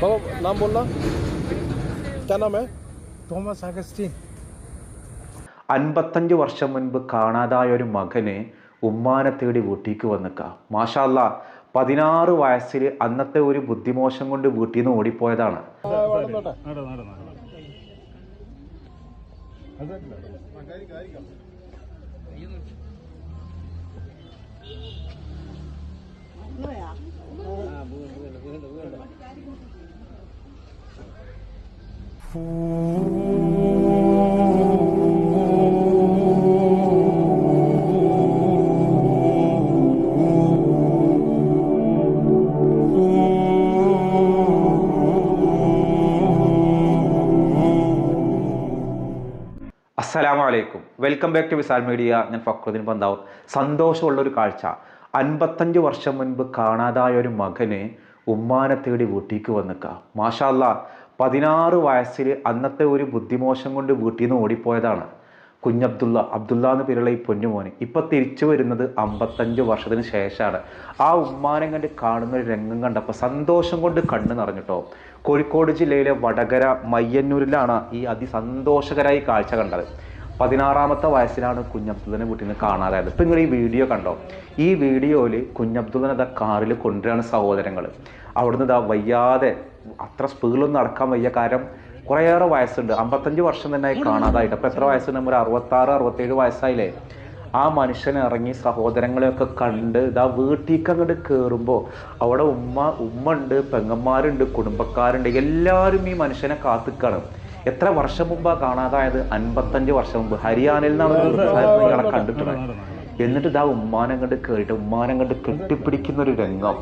बाबा नाम बोलना क्या नाम है തോമസ് അഗസ്റ്റിൻ അൻപത്തഞ്ച് വർഷം മുൻപ് കാണാതായ ഒരു മകന് ഉമ്മാനെ തേടി വീട്ടിലേക്ക് വന്നിക്ക മാഷാല്ല പതിനാറ് വയസ്സിൽ അന്നത്തെ ഒരു ബുദ്ധിമോശം കൊണ്ട് വീട്ടിൽ നിന്ന് ഓടിപ്പോയതാണ് അസ്സലാമു അലൈക്കും welcome back to Visal media ഞാൻ ഫക്രുദ്ദീൻ പന്താവൂർ. സന്തോഷമുള്ളൊരു കാഴ്ച. അൻപത്തഞ്ച് വർഷം മുൻപ് കാണാതായ ഒരു മകന് ഉമ്മാനെ തേടി വീട്ടിലേക്ക് വന്നിക്ക. മാഷാല്ല പതിനാറ് വയസ്സിൽ അന്നത്തെ ഒരു ബുദ്ധിമോശം കൊണ്ട് വീട്ടിൽ നിന്ന് ഓടിപ്പോയതാണ്. കുഞ്ഞബ്ദുള്ള അബ്ദുള്ള എന്ന് പേരുള്ള ഈ പൊന്നുമോന് ഇപ്പൊ തിരിച്ചു വരുന്നത് അമ്പത്തഞ്ച് വർഷത്തിന് ശേഷമാണ് ആ ഉമ്മാനെ കണ്ട് കാണുന്ന ഒരു രംഗം കണ്ടപ്പോൾ സന്തോഷം കൊണ്ട് കണ്ണു നിറഞ്ഞിട്ടോ. കോഴിക്കോട് ജില്ലയിലെ വടകര മയ്യന്നൂരിലാണ് ഈ അതിസന്തോഷകരായി കാഴ്ച കണ്ടത്. പതിനാറാമത്തെ വയസ്സിലാണ് കുഞ്ഞബ്ദുള്ളനെ വീട്ടിൽ കാണാതായത്. ഇപ്പം നിങ്ങൾ ഈ വീഡിയോ കണ്ടോ? ഈ വീഡിയോയിൽ കുഞ്ഞബ്ദുള്ളനെ ഇതാ കാറിൽ കൊണ്ടുവരാണ് സഹോദരങ്ങൾ അവിടുന്ന് ഇതാ വയ്യാതെ അത്ര സ്പീഡിലൊന്നും നടക്കാൻ വയ്യ. കാരണം കുറേയേറെ വയസ്സുണ്ട്. അമ്പത്തഞ്ച് വർഷം തന്നെ കാണാതായിട്ട്. അപ്പോൾ എത്ര വയസ്സുണ്ട്? നമ്മൾ അറുപത്താറ് അറുപത്തേഴ് വയസ്സായില്ലേ? ആ മനുഷ്യൻ ഇറങ്ങി സഹോദരങ്ങളെയൊക്കെ കണ്ട് ഇതാ വീട്ടിലേക്ക് അങ്ങോട്ട് കയറുമ്പോൾ അവിടെ ഉമ്മ ഉമ്മ ഉണ്ട് പെങ്ങന്മാരുണ്ട് കുടുംബക്കാരുണ്ട്. എല്ലാവരും ഈ മനുഷ്യനെ കാത്തിക്കാണ്. എത്ര വർഷം മുമ്പാ കാണാതായത്? അൻപത്തഞ്ച് വർഷം മുമ്പ്. ഹരിയാനയിൽ നിന്നാണ് കണ്ടിട്ടുള്ളത്. എന്നിട്ട് ഇതാ ഉമ്മാനം കണ്ട് കയറിയിട്ട് ഉമ്മാനം കണ്ട് കെട്ടിപ്പിടിക്കുന്ന ഒരു രംഗം.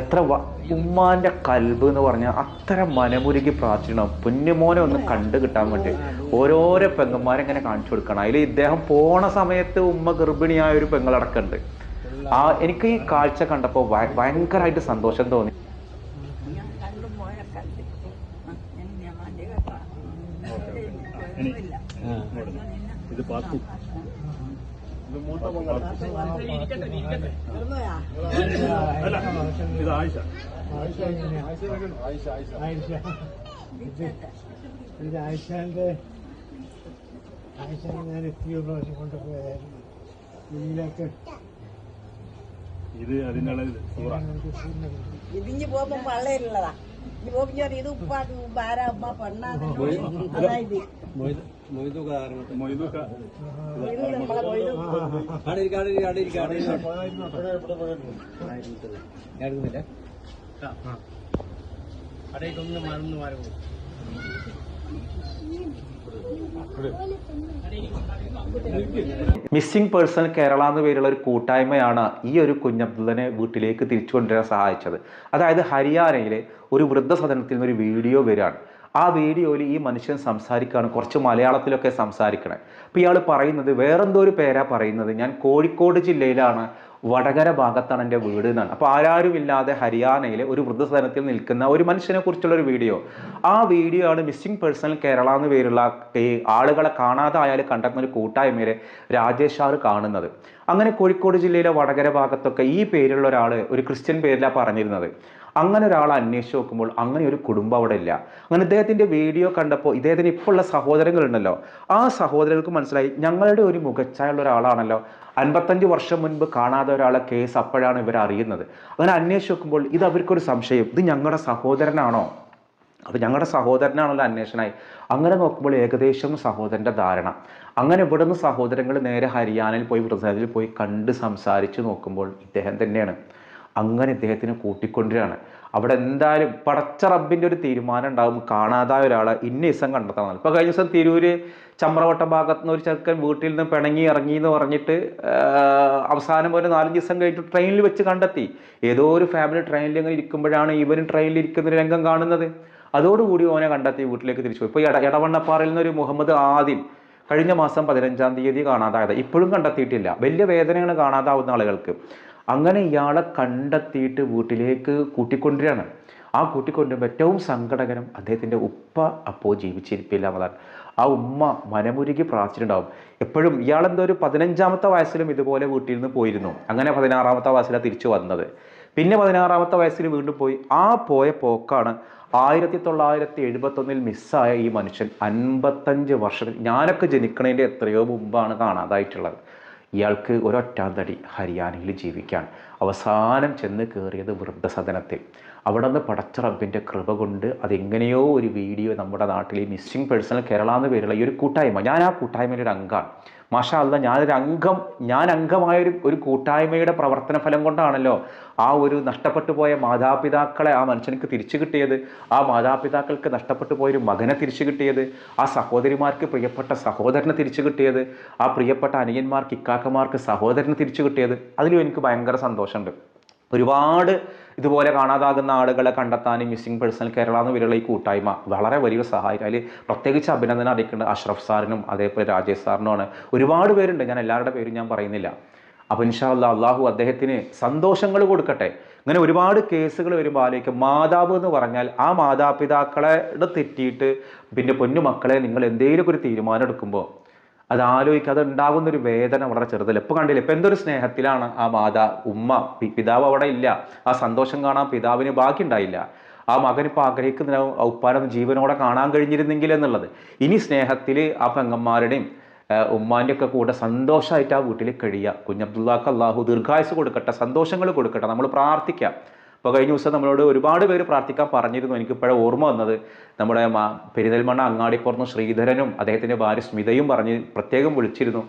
എത്ര ഉമ്മാന്റെ കൽബ് എന്ന് പറഞ്ഞാൽ അത്ര മനമുരുകി പ്രാർത്ഥിക്കണം പൊന്നുമോനെ ഒന്ന് കണ്ടു കിട്ടാൻ വേണ്ടി ഓരോരോ പെങ്ങന്മാരെ ഇങ്ങനെ കാണിച്ചു കൊടുക്കണം. അതിൽ ഇദ്ദേഹം പോണ സമയത്ത് ഉമ്മ ഗർഭിണിയായ ഒരു പെങ്ങളടക്കമുണ്ട് ആ എനിക്ക് ഈ കാഴ്ച കണ്ടപ്പോൾ ഭയങ്കരമായിട്ട് സന്തോഷം തോന്നി ഞാൻ കണ്ടു മോനെ കണ്ടു ഞാൻ ഞമാന്റെ കേട്ടോ ഇത് പാത്തു. അല്ല ഇത് ആയിഷ. ആയിഷ ഇത് ഇത് ആയിഷാന്റെ ആയിഷ ഞാൻ എത്തിയ പ്രാവശ്യം കൊണ്ടുപോയായിരുന്നു ഇതിലൊക്കെ ഇത് അതിനുള്ള സൂറ. ഇതിഞ്ഞ് പോകുമ്പോ വള്ളയിലുള്ളതാ ഇനി പോകുമ്പോ ഇത് ഉപ്പാക്ക് ഉപ്പാരാ ഉമ്മ പെണ്ണാ അതായത് മിസ്സിംഗ് പേഴ്സൺ കേരള എന്ന പേരുള്ള ഒരു കൂട്ടായ്മയാണ് ഈ ഒരു കുഞ്ഞബ്ദുള്ളനെ വീട്ടിലേക്ക് തിരിച്ചു കൊണ്ടുവരാൻ സഹായിച്ചത്. അതായത് ഹരിയാനയിലെ ഒരു വൃദ്ധസദനത്തിൽ നിന്ന് ഒരു വീഡിയോ വരികയാണ്. ആ വീഡിയോയിൽ ഈ മനുഷ്യൻ സംസാരിക്കുകയാണ്. കുറച്ച് മലയാളത്തിലൊക്കെ സംസാരിക്കണേ. അപ്പോൾ ഇയാൾ പറയുന്നത് വേറെന്തോ ഒരു പേരാ പറയുന്നത്. ഞാൻ കോഴിക്കോട് ജില്ലയിലാണ്. വടകര ഭാഗത്താണ് എന്റെ വീട് എന്നാണ്. അപ്പോൾ ആരാരുമില്ലാതെ ഹരിയാനയിലെ ഒരു വൃദ്ധസദനത്തിൽ നിൽക്കുന്ന ഒരു മനുഷ്യനെ കുറിച്ചുള്ള ഒരു വീഡിയോ. ആ വീഡിയോ ആണ് മിസ്സിംഗ് പേഴ്സൺ കേരള എന്ന് പേരുള്ള ഈ ആളുകളെ കാണാതെ കാണാതായാൽ കണ്ടെത്തുന്ന ഒരു കൂട്ടായ്മയിലെ രാജേഷ് ആർ കാണുന്നത്. അങ്ങനെ കോഴിക്കോട് ജില്ലയിലെ വടകര ഭാഗത്തൊക്കെ ഈ പേരുള്ള ഒരാൾ ഒരു ക്രിസ്ത്യൻ പേരിലാണ് പറഞ്ഞിരുന്നത്. അങ്ങനെ ഒരാളെ അന്വേഷിച്ച് നോക്കുമ്പോൾ അങ്ങനെ ഒരു കുടുംബം അവിടെ ഇല്ല. അങ്ങനെ ഇദ്ദേഹത്തിന്റെ വീഡിയോ കണ്ടപ്പോൾ ഇദ്ദേഹത്തിന് ഇപ്പോൾ ഉള്ള സഹോദരങ്ങളുണ്ടല്ലോ. ആ സഹോദരങ്ങൾക്ക് മനസ്സിലായി ഞങ്ങളുടെ ഒരു മുഖച്ചായുള്ള ഒരാളാണല്ലോ. അൻപത്തഞ്ച് വർഷം മുൻപ് കാണാതെ ഒരാളെ കേസ് അപ്പോഴാണ് ഇവർ അറിയുന്നത്. അങ്ങനെ അന്വേഷിച്ച് നോക്കുമ്പോൾ ഇത് അവർക്കൊരു സംശയം ഇത് ഞങ്ങളുടെ സഹോദരനാണോ? അപ്പോൾ ഞങ്ങളുടെ സഹോദരനാണല്ലോ അന്വേഷണമായി അങ്ങനെ നോക്കുമ്പോൾ ഏകദേശം സഹോദരന്റെ ധാരണ. അങ്ങനെ ഇവിടുന്ന് സഹോദരങ്ങൾ നേരെ ഹരിയാനയിൽ പോയി വൃദ്ധത്തിൽ പോയി കണ്ട് സംസാരിച്ച് നോക്കുമ്പോൾ ഇദ്ദേഹം തന്നെയാണ്. അങ്ങനെ ഇദ്ദേഹത്തിന് കൂട്ടിക്കൊണ്ടിരാണ് അവിടെ എന്തായാലും പടച്ച റബ്ബിന്റെ ഒരു തീരുമാനം ഉണ്ടാകും കാണാതായ ഒരാളെ ഇന്ന ദിവസം കണ്ടെത്തണം. ഇപ്പോൾ കഴിഞ്ഞ ദിവസം തിരൂര് ചമ്രവട്ട ഭാഗത്ത് നിന്ന് ഒരു ചെറുക്കൻ വീട്ടിൽ നിന്ന് പിണങ്ങി ഇറങ്ങി എന്ന് പറഞ്ഞിട്ട് അവസാനം ഒരു നാലഞ്ച് ദിവസം കഴിഞ്ഞിട്ട് ട്രെയിനിൽ വെച്ച് കണ്ടെത്തി. ഏതോ ഒരു ഫാമിലി ട്രെയിനിൽ ഇങ്ങനെ ഇരിക്കുമ്പോഴാണ് ഇവരും ട്രെയിനിൽ ഇരിക്കുന്ന രംഗം കാണുന്നത്. അതോടുകൂടി ഓനെ കണ്ടെത്തി വീട്ടിലേക്ക് തിരിച്ചു ഇപ്പോൾ എട എടവണ്ണപ്പാറയിൽ നിന്ന് ഒരു മുഹമ്മദ് ആദിൽ കഴിഞ്ഞ മാസം പതിനഞ്ചാം തീയതി കാണാതായത്. ഇപ്പോഴും കണ്ടെത്തിയിട്ടില്ല. വലിയ വേദനയാണ് കാണാതാവുന്ന ആളുകൾക്ക്. അങ്ങനെ ഇയാളെ കണ്ടെത്തിയിട്ട് വീട്ടിലേക്ക് കൂട്ടിക്കൊണ്ടിരാണ് ആ കൂട്ടിക്കൊണ്ടുമ്പോൾ ഏറ്റവും സങ്കടകരം അദ്ദേഹത്തിന്റെ ഉപ്പ അപ്പോൾ ജീവിച്ചിരിപ്പില്ല എന്നതാണ്. ആ ഉമ്മ മനമുരുകി പ്രാർത്ഥിച്ചിട്ടുണ്ടാവും. എപ്പോഴും ഇയാളെന്തോ ഒരു പതിനഞ്ചാമത്തെ വയസ്സിലും ഇതുപോലെ വീട്ടിൽ നിന്ന് പോയിരുന്നു. അങ്ങനെ പതിനാറാമത്തെ വയസ്സിലാണ് തിരിച്ചു വന്നത്. പിന്നെ പതിനാറാമത്തെ വയസ്സിൽ വീണ്ടും പോയി. ആ പോയ പോക്കാണ് ആയിരത്തി തൊള്ളായിരത്തി എഴുപത്തൊന്നിൽ മിസ്സായ ഈ മനുഷ്യൻ അൻപത്തഞ്ച് വർഷം ഞാനൊക്കെ ജനിക്കണതിന്റെ എത്രയോ മുമ്പാണ് കാണാതായിട്ടുള്ളത്. ഇയാൾക്ക് ഒരൊറ്റാന്തടി ഹരിയാനയിൽ ജീവിക്കാൻ. അവസാനം ചെന്ന് കയറിയത് വൃദ്ധസദനത്തിൽ. അവിടെ നിന്ന് പടച്ച റബ്ബിന്റെ കൃപ കൊണ്ട് അതെങ്ങനെയോ ഒരു വീഡിയോ നമ്മുടെ നാട്ടിൽ മിസ്സിംഗ് പേഴ്സണൽ കേരള എന്ന് പേരുള്ള ഈ ഒരു കൂട്ടായ്മ. ഞാൻ ആ കൂട്ടായ്മയുടെ ഒരു അംഗമാണ് മാഷാ ഞാനൊരു അംഗം ഞാൻ അംഗമായ ഒരു ഒരു കൂട്ടായ്മയുടെ പ്രവർത്തന ഫലം കൊണ്ടാണല്ലോ ആ ഒരു നഷ്ടപ്പെട്ടു പോയ മാതാപിതാക്കളെ ആ മനുഷ്യനക്ക് തിരിച്ചു കിട്ടിയത്. ആ മാതാപിതാക്കൾക്ക് നഷ്ടപ്പെട്ടു പോയൊരു മകനെ തിരിച്ചു കിട്ടിയത്. ആ സഹോദരിമാർക്ക് പ്രിയപ്പെട്ട സഹോദരനെ തിരിച്ചു കിട്ടിയത്. ആ പ്രിയപ്പെട്ട അനിയന്മാർക്ക് ഇക്കാക്കമാർക്ക് സഹോദരനെ തിരിച്ചു കിട്ടിയത്. അതിലും എനിക്ക് ഭയങ്കര സന്തോഷമുണ്ട്. ഒരുപാട് ഇതുപോലെ കാണാതാകുന്ന ആളുകളെ കണ്ടെത്താനും മിസ്സിംഗ് പേഴ്സണൽ കേരള എന്ന് പേരുള്ള ഈ കൂട്ടായ്മ വളരെ വലിയൊരു സഹായിക്കും. അതിൽ പ്രത്യേകിച്ച് അഭിനന്ദനം അറിയിക്കേണ്ട അഷ്റഫ് സാറിനും അതേപോലെ രാജേഷ് സാറിനുമാണ്. ഒരുപാട് പേരുണ്ട്. ഞാൻ എല്ലാവരുടെ പേരും ഞാൻ പറയുന്നില്ല. അപ്പോൾ ഇൻഷാ ഇൻഷാല്ല അള്ളാഹു അദ്ദേഹത്തിന് സന്തോഷങ്ങൾ കൊടുക്കട്ടെ. ഇങ്ങനെ ഒരുപാട് കേസുകൾ വരുമ്പോൾ ആലോചിക്കും മാതാവ് എന്ന് പറഞ്ഞാൽ ആ മാതാപിതാക്കളെ തെറ്റിയിട്ട് പിന്നെ പൊന്നു മക്കളെ നിങ്ങൾ എന്തെങ്കിലുമൊക്കെ ഒരു തീരുമാനം എടുക്കുമ്പോൾ അത് ആലോചിക്കുക അത് ഉണ്ടാകുന്ന ഒരു വേദന വളരെ ചെറുതല്ല. ഇപ്പൊ കണ്ടില്ല ഇപ്പൊ എന്തൊരു സ്നേഹത്തിലാണ് ആ മാതാ ഉമ്മ പിതാവ് അവിടെ ഇല്ല. ആ സന്തോഷം കാണാൻ പിതാവിന് ബാക്കി ഉണ്ടായില്ല ആ മകൻ ഇപ്പോൾ ആഗ്രഹിക്കുന്ന ഉപ്പാനൊന്ന് ജീവനോടെ കാണാൻ കഴിഞ്ഞിരുന്നെങ്കിൽ എന്നുള്ളത്. ഇനി സ്നേഹത്തിൽ ആ പെങ്ങന്മാരുടെയും ഉമ്മാന്റെ ഒക്കെ കൂടെ സന്തോഷമായിട്ട് ആ വീട്ടിൽ കഴിയുക. കുഞ്ഞബ്ദുല്ലാക്ക് അള്ളാഹു ദീർഘായുസ് കൊടുക്കട്ടെ സന്തോഷങ്ങൾ കൊടുക്കട്ടെ നമ്മൾ പ്രാർത്ഥിക്കാം. അപ്പോൾ കഴിഞ്ഞ ദിവസം നമ്മളോട് ഒരുപാട് പേര് പ്രാർത്ഥിക്കാൻ പറഞ്ഞിരുന്നു. എനിക്കിപ്പോഴേ ഓർമ്മ വന്നത്. നമ്മുടെ പെരിന്തൽമണ്ണ അങ്ങാടിപ്പുറത്ത് ശ്രീധരനും അദ്ദേഹത്തിന്റെ ഭാര്യ സ്മിതയും പറഞ്ഞ് പ്രത്യേകം വിളിച്ചിരുന്നു.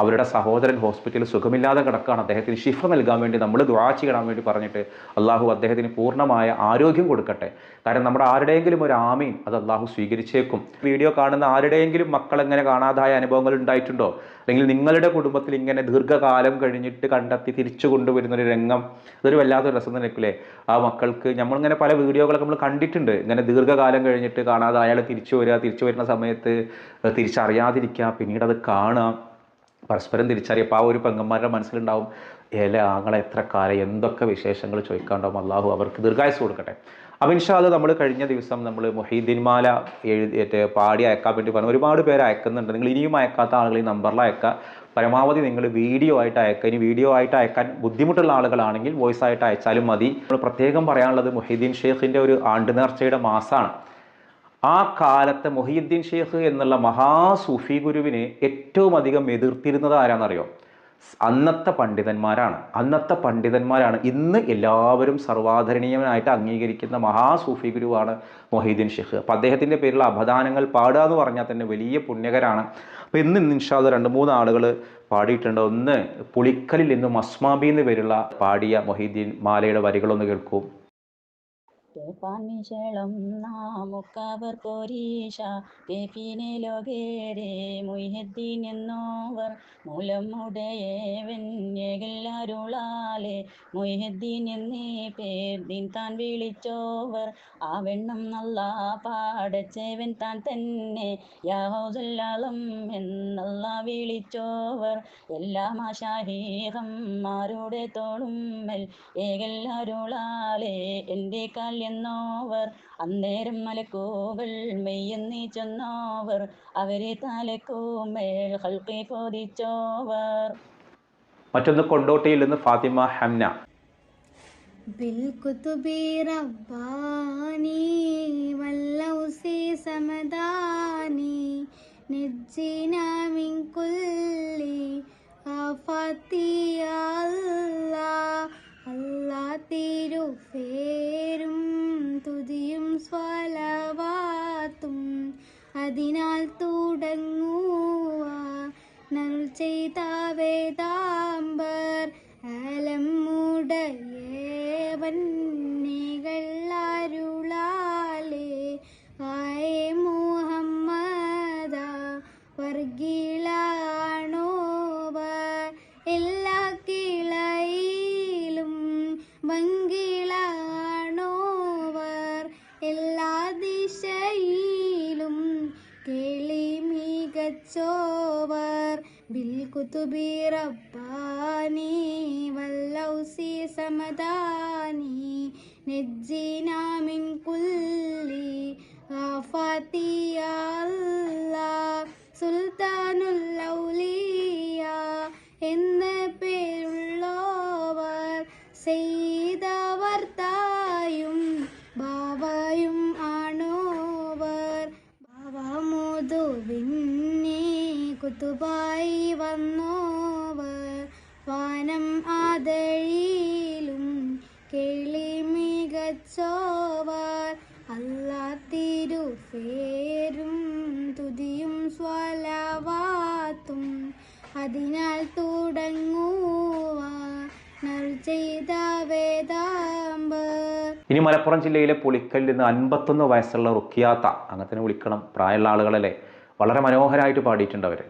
അവരുടെ സഹോദരൻ ഹോസ്പിറ്റലിൽ സുഖമില്ലാതെ കിടക്കുകയാണ് അദ്ദേഹത്തിന് ഷിഫ നൽകാൻ വേണ്ടി നമ്മൾ ദുആ ചെയ്യണം വേണ്ടി പറഞ്ഞിട്ട് അള്ളാഹു അദ്ദേഹത്തിന് പൂർണമായ ആരോഗ്യം കൊടുക്കട്ടെ. കാരണം നമ്മുടെ ആരുടെയെങ്കിലും ഒരു ആമീൻ അത് അള്ളാഹു സ്വീകരിച്ചേക്കും. വീഡിയോ കാണുന്ന ആരുടെയെങ്കിലും മക്കൾ എങ്ങനെ കാണാതായ അനുഭവങ്ങൾ ഉണ്ടായിട്ടുണ്ടോ? അല്ലെങ്കിൽ നിങ്ങളുടെ കുടുംബത്തിൽ ഇങ്ങനെ ദീർഘകാലം കഴിഞ്ഞിട്ട് കണ്ടെത്തി തിരിച്ചു കൊണ്ടുവരുന്ന ഒരു രംഗം അതൊരു വല്ലാത്തൊരു രസം തന്നെ ആ മക്കൾക്ക് നമ്മളിങ്ങനെ പല വീഡിയോകളൊക്കെ നമ്മൾ കണ്ടിട്ടുണ്ട്. ഇങ്ങനെ ദീർഘകാലം കഴിഞ്ഞിട്ട് കാണാതെ അയാൾ തിരിച്ചു വരിക തിരിച്ചു വരുന്ന സമയത്ത് തിരിച്ചറിയാതിരിക്കുക പിന്നീട് അത് കാണുക. പരസ്പരം തിരിച്ചറിയപ്പോൾ ആ ഒരു പെങ്ങന്മാരുടെ മനസ്സിലുണ്ടാവും ഏല ആങ്ങളെ എത്ര കാലം എന്തൊക്കെ വിശേഷങ്ങൾ ചോദിക്കാണ്ടാവും അള്ളാഹു അവർക്ക് ദീർഘായുസ് കൊടുക്കട്ടെ. ഇൻഷാൽ നമ്മൾ കഴിഞ്ഞ ദിവസം നമ്മൾ മൊഹീദ്ദീൻമാല എഴുതിയിട്ട് പാടി അയക്കാൻ വേണ്ടി പറഞ്ഞു. ഒരുപാട് പേര് അയക്കുന്നുണ്ട്. നിങ്ങൾ ഇനിയും അയക്കാത്ത ആളുകൾ ഈ നമ്പറിൽ അയക്കുക. പരമാവധി നിങ്ങൾ വീഡിയോ ആയിട്ട് അയക്കുക. ഇനി വീഡിയോ ആയിട്ട് അയക്കാൻ ബുദ്ധിമുട്ടുള്ള ആളുകളാണെങ്കിൽ വോയിസ് ആയിട്ട് അയച്ചാലും മതി. നമ്മൾ പ്രത്യേകം പറയാനുള്ളത് മൊഹീദ്ദീൻ ഷെയ്ഖിന്റെ ഒരു ആണ്ട് നേർച്ചയുടെ മാസമാണ് ആ കാലത്തെ മൊഹീദ്ദീൻ ഷെയ്ഖ് എന്നുള്ള മഹാ സൂഫി ഗുരുവിനെ ഏറ്റവും അധികം എതിർത്തിരുന്നത് ആരാണെന്നറിയോ അന്നത്തെ പണ്ഡിതന്മാരാണ്. അന്നത്തെ പണ്ഡിതന്മാരാണ്. ഇന്ന് എല്ലാവരും സർവാധരണീയനായിട്ട് അംഗീകരിക്കുന്ന മഹാസൂഫി ഗുരുവാണ് മൊഹീദ്ദീൻ ഷെയ്ഖ്. അപ്പം അദ്ദേഹത്തിന്റെ പേരിലുള്ള അപദാനങ്ങൾ പാടുക എന്ന് പറഞ്ഞാൽ തന്നെ വലിയ പുണ്യകരാണ്. അപ്പോൾ ഇന്ന് നിൻഷാദ് രണ്ട് മൂന്ന് ആളുകൾ പാടിയിട്ടുണ്ട്. ഒന്ന് പുളിക്കലിൽ നിന്നും അസ്മാബി എന്ന് പേരുള്ള പാടിയ മൊഹീദ്ദീൻ മാലയുടെ വരികളൊന്ന് കേൾക്കൂ. പാൻമിശളം നാമുക്കവർ പോരീഷ കേപ്പിനെ ലോകേരെ മുയ്ഹദ്ദീൻ എന്നോവർ. മൂലം ഉടയേവൻ അരുളാലെ. മുയ്ഹദ്ദീൻ എന്നീ പേർദിൻ താൻ വിളിച്ചോവർ. ആ വെണ്ണം നല്ല പാടച്ചേവൻ താൻ തന്നെ. യാഹോസല്ലാളം എന്നല്ല വിളിച്ചോവർ. എല്ലാ മാഷാഹീഹന്മാരുടെ തോളുമ്മൽ ഏകല്ലാരുളാലെ എന്റെ കാൽ എന്നോവർ അന്നേരം മലക്കൂകൾ മെയ്യെന്നീ ചെന്നോവർ അവരെ തലക്കൂമേൽ ഹൽക്കി പോതിച്ചോവർ മറ്റൊന്ന് കൊണ്ടോട്ടിയിൽ നിന്ന് ഫാത്തിമ ഹംന بالكتب رباني واللوس سمداني نجينا നരുൾ കുതുബി റബ്ബാനി വല്ലൗസി സമദാനി നെജ്ജിനാമിൻ കുല്ലി ആഫാത്തിയ സുൽത്താനുല്ലൗലിയ എന്ന പേരുള്ളവർ ചെയ്തവർത്തായും ബാബയും ആണോവർ. ബാബ മോദുവിന്നെ കുതുബ മികച്ചോവർ അല്ലാ തിരുഫേരും തുതിയും സ്വലവാത്തും. അതിനാൽ തുടങ്ങുവാൻ ചെയ്ത വേദാംബർ ഇനി മലപ്പുറം ജില്ലയിലെ പുളിക്കല്ലിൽ നിന്ന് അൻപത്തൊന്ന് വയസ്സുള്ള റുക്കിയാത്ത അങ്ങനെ വിളിക്കണം പ്രായമുള്ള ആളുകളല്ലേ? വളരെ മനോഹരമായിട്ട് പാടിയിട്ടുണ്ട് അവർ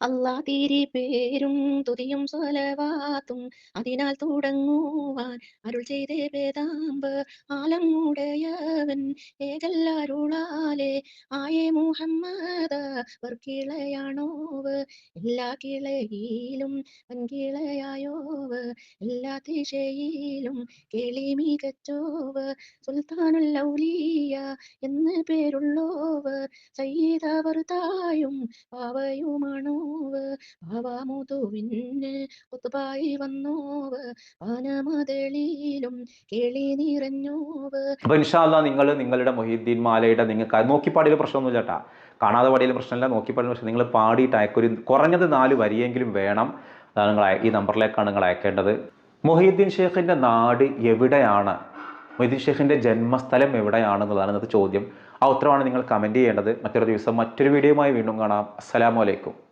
അല്ലാ തിരി പേരും തുതിയും സ്വലവാത്തും അതിനാൽ തുടങ്ങുവാൻ അരുൾ ചെയ്തേ വേദാമ്പ് ആലങ്ങുടയവൻ ഏകല്ലാരുളാലെ ആയേ മുഹമ്മദ വർക്കിളയാണോവ്. എല്ലാ കിളയിലും വൻകിളയായോവ്. എല്ലാ ദിശയിലും കേളി മികച്ചോവ്. സുൽത്താനുൽ ഔലിയ എന്ന് പേരുള്ളോവ്. സയ്യിദവർ തായും പാവയുമാണോവ് പാവാമുതുവിന് ഒത്തുപായി വന്നോവ് പാനമതളിയിലും കേളി നിറഞ്ഞോവ് ഇൻഷാല്ല നിങ്ങൾ നിങ്ങളുടെ മൊഹീദ്ദീൻ മാലയുടെ നിങ്ങൾക്ക് നോക്കി പാടിയിൽ പ്രശ്നമൊന്നുമില്ല ചേട്ടാ കാണാതെ പാടിയിൽ പ്രശ്നമില്ല നോക്കി പാടിയിൽ പ്രശ്നം നിങ്ങൾ പാടിയിട്ട് അയക്കൊരു കുറഞ്ഞത് നാല് വരിയെങ്കിലും വേണം. അതാണ് നിങ്ങൾ ഈ നമ്പറിലേക്കാണ് നിങ്ങൾ അയക്കേണ്ടത്. മൊഹീദ്ദീൻ ഷേഖിന്റെ നാട് എവിടെയാണ്? മൊഹീദ്ദീൻ ഷേഖിന്റെ ജന്മസ്ഥലം എവിടെയാണെന്നുള്ളതാണ് ഇന്നത്തെ ചോദ്യം. ആ ഉത്തരവാണ് നിങ്ങൾ കമന്റ് ചെയ്യേണ്ടത്. മറ്റൊരു ദിവസം മറ്റൊരു വീഡിയോയുമായി വീണ്ടും കാണാം. അസ്സലാമു അലൈക്കും.